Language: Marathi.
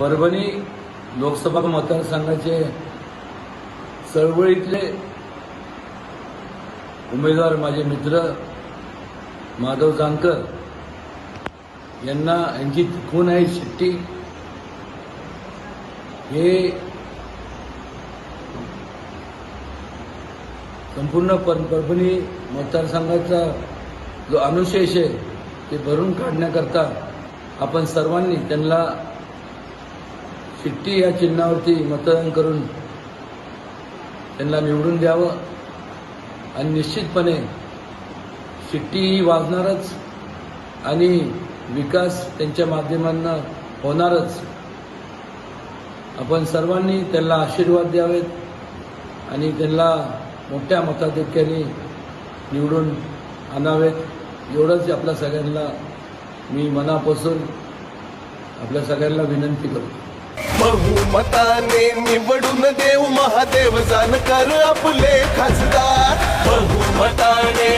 परभणी लोकसभा मतदारसंघाचे चळवळीतले उमेदवार माझे मित्र माधव जानकर यांना यांची खून आहे शिट्टी? हे संपूर्ण पर परभणी मतदारसंघाचा जो अनुशेष आहे ते भरून काढण्याकरता आपण सर्वांनी त्यांना शिट्टी या चिन्हावरती मतदान करून त्यांना निवडून द्यावं? आणि निश्चितपणे शिट्टी ही वाजणारच आणि विकास त्यांच्या माध्यमांना होणारच. आपण सर्वांनी त्यांना आशीर्वाद द्यावेत आणि त्यांना मोठ्या मताधिक्याने निवडून आणावेत. एवढंच आपल्या सगळ्यांना मी मनापासून आपल्या सगळ्यांना विनंती करतो. बहुमताने निवडून देव महादेव जानकर आपले खासदार. बहुमताने